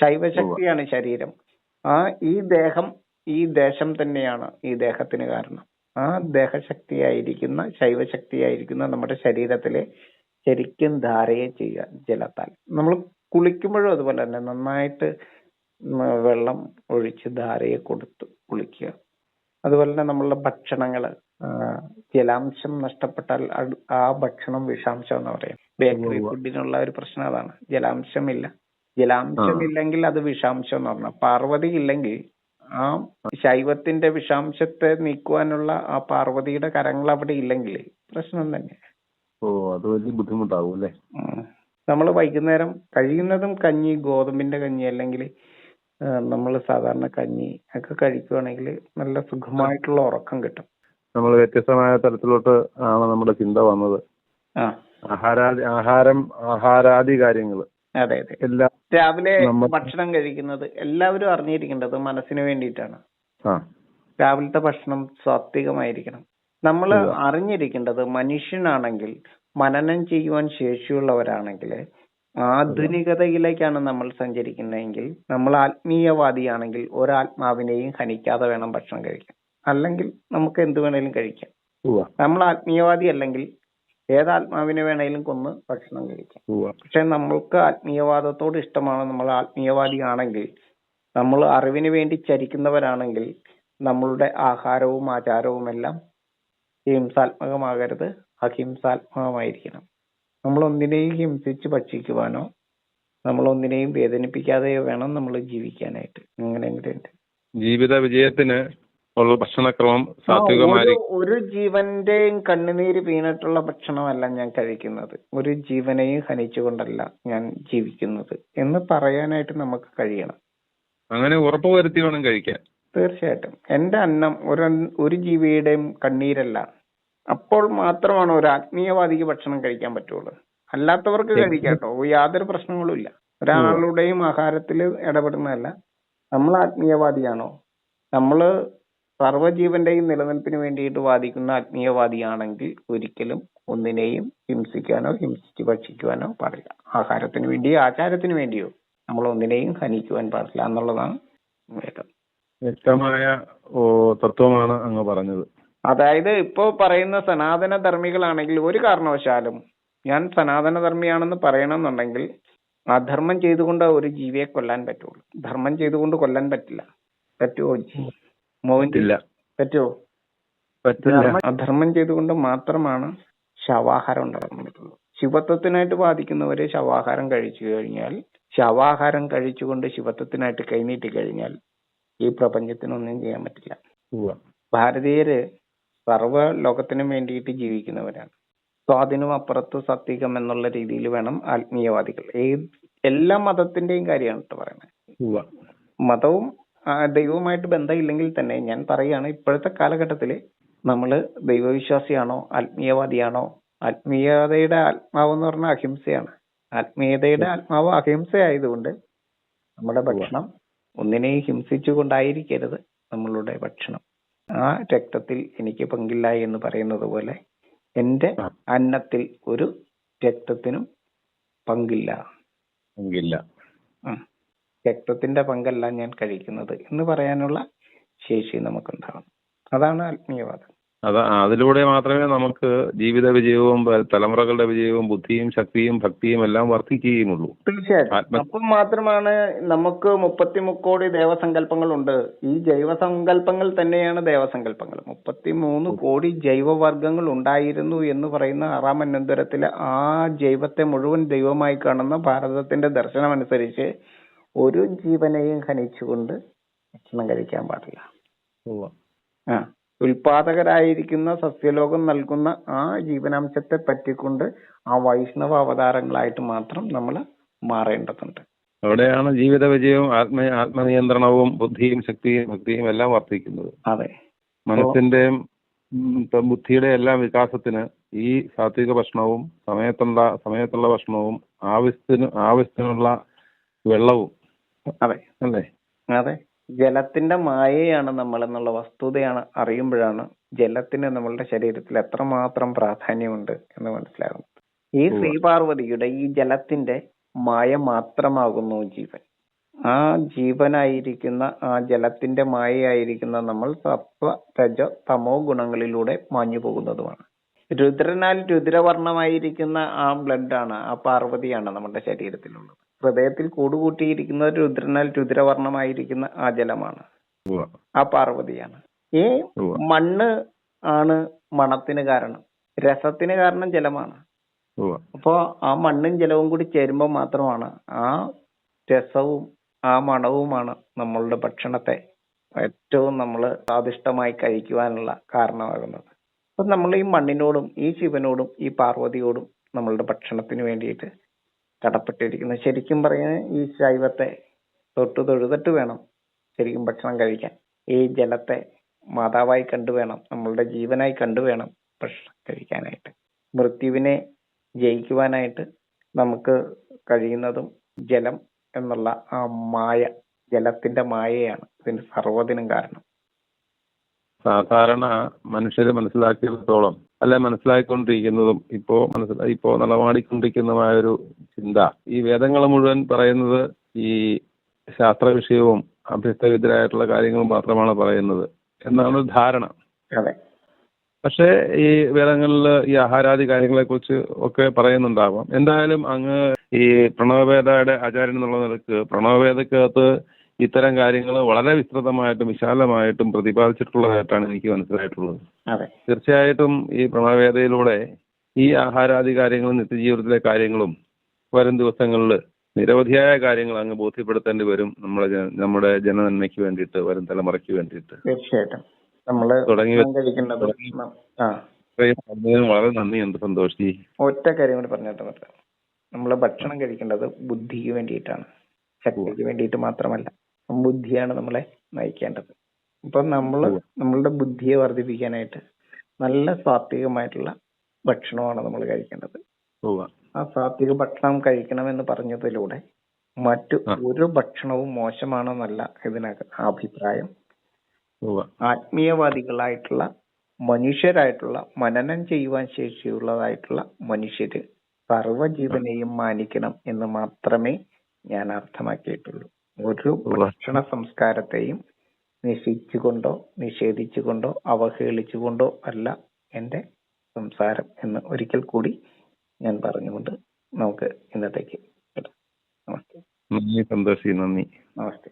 ശൈവശക്തിയാണ് ശരീരം. ആ ഈ ദേഹം ഈ ദേശം തന്നെയാണ് ഈ ദേഹത്തിന് കാരണം. ആ ദേഹശക്തിയായിരിക്കുന്ന ശൈവശക്തിയായിരിക്കുന്ന നമ്മുടെ ശരീരത്തിലെ ശരിക്കും ധാരയെ ചെയ്യുക ജലത്താൽ. നമ്മൾ കുളിക്കുമ്പോഴും അതുപോലെ തന്നെ നന്നായിട്ട് വെള്ളം ഒഴിച്ച് ധാരയെ കൊടുത്ത് കുളിക്കുക. അതുപോലെ തന്നെ നമ്മളുടെ ഭക്ഷണങ്ങൾ ജലാംശം നഷ്ടപ്പെട്ടാൽ ആ ഭക്ഷണം വിഷാംശം എന്ന് പറയും. ബേക്കറി. ഫുഡിനുള്ള ഒരു പ്രശ്നം അതാണ്. ജലാംശമില്ല. ജലാംശം. ഇല്ലെങ്കിൽ അത് വിഷാംശം എന്ന് പറഞ്ഞു. പാർവതി ഇല്ലെങ്കിൽ ആ ശൈവത്തിന്റെ വിഷാംശത്തെ നീക്കുവാനുള്ള ആ പാർവതിയുടെ കരങ്ങൾ അവിടെ ഇല്ലെങ്കിൽ പ്രശ്നം തന്നെ. ഓ അത് വലിയ ബുദ്ധിമുട്ടാവും അല്ലേ? നമ്മൾ വൈകുന്നേരം കഴിയുന്നതും കഞ്ഞി ഗോതമ്പിന്റെ കഞ്ഞി അല്ലെങ്കിൽ നമ്മൾ സാധാരണ കഞ്ഞി ഒക്കെ കഴിക്കുവാണെങ്കിൽ നല്ല സുഖമായിട്ടുള്ള ഉറക്കം കിട്ടും. നമ്മൾ വ്യത്യസ്തമായ തരത്തിലോട്ട് ആണ് നമ്മുടെ ചിന്ത വന്നത്. ആഹാരാദി ആഹാരം ആഹാരാദി കാര്യങ്ങൾ അതെ അതെ. രാവിലെ ഭക്ഷണം കഴിക്കുന്നത് എല്ലാവരും അറിഞ്ഞിരിക്കേണ്ടത് മനസ്സിന് വേണ്ടിയിട്ടാണ്. രാവിലത്തെ ഭക്ഷണം സാത്വികമായിരിക്കണം നമ്മൾ. അറിഞ്ഞിരിക്കേണ്ടത് മനുഷ്യനാണെങ്കിൽ മനനം ചെയ്യുവാൻ ശേഷിയുള്ളവരാണെങ്കിൽ ആധുനികതയിലേക്കാണ് നമ്മൾ സഞ്ചരിക്കുന്നതെങ്കിൽ നമ്മൾ ആത്മീയവാദിയാണെങ്കിൽ ഒരാത്മാവിനെയും ഹനിക്കാതെ വേണം ഭക്ഷണം കഴിക്കാൻ. അല്ലെങ്കിൽ നമുക്ക് എന്ത് വേണേലും കഴിക്കാം. നമ്മൾ ആത്മീയവാദി അല്ലെങ്കിൽ ഏതാത്മാവിനെ വേണേലും കൊന്ന് ഭക്ഷണം കഴിക്കാം. പക്ഷെ നമ്മൾക്ക് ആത്മീയവാദത്തോട് ഇഷ്ടമാണ്. നമ്മൾ ആത്മീയവാദിയാണെങ്കിൽ നമ്മൾ അറിവിന് വേണ്ടി ചരിക്കുന്നവരാണെങ്കിൽ നമ്മളുടെ ആഹാരവും ആചാരവും എല്ലാം ഹിംസാത്മകമാകരുത്. അഹിംസാത്മകമായിരിക്കണം. നമ്മൾ ഒന്നിനെയും ഹിംസിച്ച് ഭക്ഷിക്കുവാനോ നമ്മൾ ഒന്നിനെയും വേദനിപ്പിക്കാതെയോ വേണം നമ്മൾ ജീവിക്കാനായിട്ട്. അങ്ങനെ ജീവിത വിജയത്തിന് ഉള്ള ഭക്ഷണക്രമം സാത്വികമായി ഒരു- ഒരു ജീവന്റെയും കണ്ണുനീര് വീണിട്ടുള്ള ഭക്ഷണമല്ല ഞാൻ കഴിക്കുന്നത്. ഒരു ജീവനെയും ഹനിച്ചുകൊണ്ടല്ല ഞാൻ ജീവിക്കുന്നത്. എന്ന് പറയാനായിട്ട് നമുക്ക് കഴിയണം. അങ്ങനെ ഉറപ്പ് വരുത്തി വേണം കഴിക്കാൻ. തീർച്ചയായിട്ടും. എന്റെ അന്നം ഒരു ഒരു ജീവിയുടെയും കണ്ണീരല്ല. അപ്പോൾ മാത്രമാണ് ഒരു ആത്മീയവാദിക്ക് ഭക്ഷണം കഴിക്കാൻ പറ്റുള്ളൂ. അല്ലാത്തവർക്ക് കഴിക്കാട്ടോ. യാതൊരു പ്രശ്നങ്ങളും ഇല്ല ഒരാളുടെയും ആഹാരത്തിൽ ഇടപെടുന്നതല്ല. നമ്മൾ ആത്മീയവാദിയാണോ? നമ്മൾ സർവജീവന്റെയും നിലനിൽപ്പിന് വേണ്ടിയിട്ട് വാദിക്കുന്ന ആത്മീയവാദിയാണെങ്കിൽ ഒരിക്കലും ഒന്നിനെയും ഹിംസിക്കാനോ ഹിംസിച്ച് ഭക്ഷിക്കുവാനോ പാടില്ല. ആഹാരത്തിന് വേണ്ടിയോ ആചാരത്തിന് വേണ്ടിയോ നമ്മൾ ഒന്നിനെയും ഹനിക്കുവാൻ പാടില്ല എന്നുള്ളതാണ് വേദം. വ്യക്തമായ തത്വമാണ് അങ്ങ് പറഞ്ഞത്. അതായത് ഇപ്പോ പറയുന്ന സനാതന ധർമ്മികളാണെങ്കിൽ ഒരു കാരണവശാലും ഞാൻ സനാതന ധർമ്മിയാണെന്ന് പറയണമെന്നുണ്ടെങ്കിൽ അധർമ്മം ചെയ്തുകൊണ്ട് ഒരു ജീവിയെ കൊല്ലാൻ പറ്റുള്ളൂ. ധർമ്മം ചെയ്തുകൊണ്ട് കൊല്ലാൻ പറ്റില്ല. പറ്റുമോ മോഹൻ ഇല്ല പറ്റുമോ ധർമ്മം- അധർമ്മം ചെയ്തുകൊണ്ട് മാത്രമാണ് ശവാഹാരം പറ്റുള്ളൂ ശിവത്വത്തിനായിട്ട് ബാധിക്കുന്നവര് ശവാഹാരം കഴിച്ചു കഴിഞ്ഞാൽ ശവാഹാരം കഴിച്ചുകൊണ്ട് ശിവത്വത്തിനായിട്ട് കൈനീട്ടി കഴിഞ്ഞാൽ ഈ പ്രപഞ്ചത്തിനൊന്നും ചെയ്യാൻ പറ്റില്ല. ഭാരതീയര് സർവ ലോകത്തിനും വേണ്ടിയിട്ട് ജീവിക്കുന്നവരാണ്. സ്വാധീനം അപ്പുറത്ത് സത്വികം എന്നുള്ള രീതിയിൽ വേണം ആത്മീയവാദികൾ. ഏത് എല്ലാ മതത്തിന്റെയും കാര്യമാണ് കേട്ടോ പറയുന്നത്. മതവും ദൈവവുമായിട്ട് ബന്ധമില്ലെങ്കിൽ തന്നെ ഞാൻ പറയുകയാണ് ഇപ്പോഴത്തെ കാലഘട്ടത്തിൽ നമ്മൾ ദൈവവിശ്വാസിയാണോ ആത്മീയവാദിയാണോ? ആത്മീയതയുടെ ആത്മാവ് എന്ന് പറഞ്ഞാൽ അഹിംസയാണ്. ആത്മീയതയുടെ ആത്മാവ് അഹിംസയായതുകൊണ്ട് നമ്മുടെ ഭക്ഷണം ഒന്നിനെയും ഹിംസിച്ചുകൊണ്ടായിരിക്കരുത് നമ്മളുടെ ഭക്ഷണം. ആ രക്തത്തിൽ എനിക്ക് പങ്കില്ല എന്ന് പറയുന്നത് പോലെ എന്റെ അന്നത്തിൽ ഒരു രക്തത്തിനും പങ്കില്ല. പങ്കില്ല. രക്തത്തിന്റെ പങ്കല്ല ഞാൻ കഴിക്കുന്നത് എന്ന് പറയാനുള്ള ശേഷി നമുക്കുണ്ടാവണം അതാണ് ആത്മീയവാദം. അതാ അതിലൂടെ മാത്രമേ നമുക്ക് ജീവിത വിജയവും തലമുറകളുടെ വിജയവും ബുദ്ധിയും ശക്തിയും ഭക്തിയും എല്ലാം വർദ്ധിക്കുകയുമുള്ളൂ. തീർച്ചയായിട്ടും. അപ്പം മാത്രമാണ് നമുക്ക് മുപ്പത്തി മുക്കോടി ദേവസങ്കല്പങ്ങളുണ്ട്. ഈ ജൈവസങ്കല്പങ്ങൾ തന്നെയാണ് ദേവസങ്കല്പങ്ങൾ. മുപ്പത്തി മൂന്ന് കോടി ജൈവവർഗങ്ങൾ ഉണ്ടായിരുന്നു എന്ന് പറയുന്ന ആറാം അനന്തരത്തിലെ ആ ജൈവത്തെ മുഴുവൻ ദൈവമായി കാണുന്ന ഭാരതത്തിന്റെ ദർശനം അനുസരിച്ച് ഒരു ജീവനെയും ഹനിച്ചുകൊണ്ട് ഭക്ഷണം കഴിക്കാൻ പാടില്ല. ആ. ഉൽപാദകരായിരിക്കുന്ന സസ്യലോകം നൽകുന്ന ആ ജീവനാംശത്തെ പറ്റിക്കൊണ്ട് ആ വൈഷ്ണവ അവതാരങ്ങളായിട്ട് മാത്രം നമ്മൾ മാറേണ്ടതുണ്ട്. അവിടെയാണ് ജീവിത വിജയവും ആത്മ ആത്മനിയന്ത്രണവും ബുദ്ധിയും ശക്തിയും ഭക്തിയും എല്ലാം വർദ്ധിക്കുന്നത്. അതെ. മനസ്സിന്റെയും ബുദ്ധിയുടെ എല്ലാം വികാസത്തിന് ഈ സാത്വിക ഭക്ഷണവും സമയത്തുള്ള സമയത്തുള്ള ഭക്ഷണവും ആവശ്യത്തിന് ആവശ്യത്തിനുള്ള വെള്ളവും അതെ അല്ലേ? അതെ. ജലത്തിന്റെ മായയാണ് നമ്മൾ എന്നുള്ള വസ്തുതയാണ് അറിയുമ്പോഴാണ് ജലത്തിന് നമ്മളുടെ ശരീരത്തിൽ എത്രമാത്രം പ്രാധാന്യമുണ്ട് എന്ന് മനസ്സിലാകുന്നത്. ഈ ശ്രീ ശ്രീപാർവതിയുടെ ഈ ജലത്തിന്റെ മായ മാത്രമാകുന്നു ജീവൻ. ആ ജീവനായിരിക്കുന്ന ആ ജലത്തിന്റെ മായയായിരിക്കുന്ന നമ്മൾ സത്വ രജ തമോ ഗുണങ്ങളിലൂടെ മാഞ്ഞു പോകുന്നതുമാണ്. രുദ്രനാൽ രുദ്രവർണമായിരിക്കുന്ന ആ ബ്ലഡ് ആണ് ആ പാർവതിയാണ് നമ്മുടെ ശരീരത്തിലുള്ളത്. ഹൃദയത്തിൽ കൂടുകൂട്ടിയിരിക്കുന്നത് രുദ്രനാൽ രുദ്രവർണമായിരിക്കുന്ന ആ ജലമാണ്. ആ പാർവതിയാണ്. ഈ മണ്ണ് ആണ് മണത്തിന് കാരണം. രസത്തിന് കാരണം ജലമാണ്. അപ്പോ ആ മണ്ണും ജലവും കൂടി ചേരുമ്പോൾ മാത്രമാണ് ആ രസവും ആ മണവുമാണ് നമ്മളുടെ ഭക്ഷണത്തെ ഏറ്റവും നമ്മൾ സ്വാദിഷ്ടമായി കഴിക്കുവാനുള്ള കാരണമാകുന്നത്. അപ്പൊ നമ്മൾ ഈ മണ്ണിനോടും ഈ ശിവനോടും ഈ പാർവതിയോടും നമ്മളുടെ ഭക്ഷണത്തിന് വേണ്ടിയിട്ട് കടപ്പെട്ടിരിക്കുന്നു. ശരിക്കും പറയുന്നത് ഈ ശൈവത്തെ തൊട്ട് തൊഴുതിട്ട് വേണം ശരിക്കും ഭക്ഷണം കഴിക്കാൻ. ഈ ജലത്തെ മാതാവായി കണ്ടു വേണം നമ്മളുടെ ജീവനായി കണ്ടു വേണം ഭക്ഷണം കഴിക്കാനായിട്ട്. മൃത്യുവിനെ ജയിക്കുവാനായിട്ട് നമുക്ക് കഴിയുന്നതും ജലം എന്നുള്ള ആ മായ ജലത്തിന്റെ മായയാണ് ഇതിന് സർവതിനും കാരണം. സാധാരണ മനുഷ്യരെ മനസ്സിലാക്കിയിടത്തോളം അല്ലെ മനസ്സിലാക്കിക്കൊണ്ടിരിക്കുന്നതും ഇപ്പോ മനസ്സിലായി ഇപ്പോ നടമാടിക്കൊണ്ടിരിക്കുന്നതുമായ ഒരു ചിന്ത. ഈ വേദങ്ങൾ മുഴുവൻ പറയുന്നത് ഈ ശാസ്ത്ര വിഷയവും അഭ്യസ്തവിദ്യരായിട്ടുള്ള കാര്യങ്ങളും മാത്രമാണ് പറയുന്നത് എന്നാണ് ധാരണ. പക്ഷേ ഈ വേദങ്ങളിൽ ഈ ആഹാരാദി കാര്യങ്ങളെ കുറിച്ച് ഒക്കെ പറയുന്നുണ്ടാവാം. എന്തായാലും അങ്ങ് ഈ പ്രണവവേദയുടെ ആചാര്യൻ എന്നുള്ള നിലയ്ക്ക് പ്രണവവേദക്കകത്ത് ഇത്തരം കാര്യങ്ങൾ വളരെ വിസ്തൃതമായിട്ടും വിശാലമായിട്ടും പ്രതിപാദിച്ചിട്ടുള്ളതായിട്ടാണ് എനിക്ക് മനസ്സിലായിട്ടുള്ളത്. തീർച്ചയായിട്ടും ഈ പ്രണവവേദയിലൂടെ ഈ ആഹാരാദി കാര്യങ്ങളും നിത്യജീവിതത്തിലെ കാര്യങ്ങളും വരും ദിവസങ്ങളിൽ നിരവധിയായ കാര്യങ്ങൾ അങ്ങ് ബോധ്യപ്പെടുത്തേണ്ടി വരും നമ്മുടെ നമ്മുടെ ജനനന്മയ്ക്ക് വേണ്ടിയിട്ട് വരും തലമുറയ്ക്ക് വേണ്ടിയിട്ട്. തീർച്ചയായിട്ടും. നമ്മൾ തുടങ്ങി വളരെ നന്ദിയുണ്ട് സന്തോഷി. ഒറ്റ കാര്യം കൂടി പറഞ്ഞിട്ട് നമ്മൾ നമ്മൾ ഭക്ഷണം കഴിക്കേണ്ടത് ബുദ്ധിക്ക് വേണ്ടിയിട്ടാണ്. ശക്തിക്ക് വേണ്ടിയിട്ട് മാത്രമല്ല. ബുദ്ധിയാണ് നമ്മളെ നയിക്കേണ്ടത് അപ്പൊ നമ്മൾ. നമ്മളുടെ ബുദ്ധിയെ വർദ്ധിപ്പിക്കാനായിട്ട് നല്ല സാത്വികമായിട്ടുള്ള ഭക്ഷണമാണ് നമ്മൾ കഴിക്കേണ്ടത്. ആ സാത്വിക ഭക്ഷണം കഴിക്കണമെന്ന് പറഞ്ഞതിലൂടെ മറ്റു ഒരു ഭക്ഷണവും മോശമാണെന്നല്ല ഇതിനകത്ത് അഭിപ്രായം. ആത്മീയവാദികളായിട്ടുള്ള മനുഷ്യരായിട്ടുള്ള മനനം ചെയ്യുവാൻ ശേഷിയുള്ളതായിട്ടുള്ള മനുഷ്യര് സർവജീവനെയും മാനിക്കണം എന്ന് മാത്രമേ ഞാൻ അർത്ഥമാക്കിയിട്ടുള്ളൂ ഒരു. ഭക്ഷണ സംസ്കാരത്തെയും നിശ്ചയിച്ചുകൊണ്ടോ നിഷേധിച്ചുകൊണ്ടോ അവഹേളിച്ചുകൊണ്ടോ അല്ല എന്റെ സംസാരം എന്ന് ഒരിക്കൽ കൂടി ഞാൻ പറഞ്ഞുകൊണ്ട് നമുക്ക് ഇന്നത്തേക്ക്. നമസ്തേ നന്ദി സന്തോഷി നന്ദി നമസ്തേ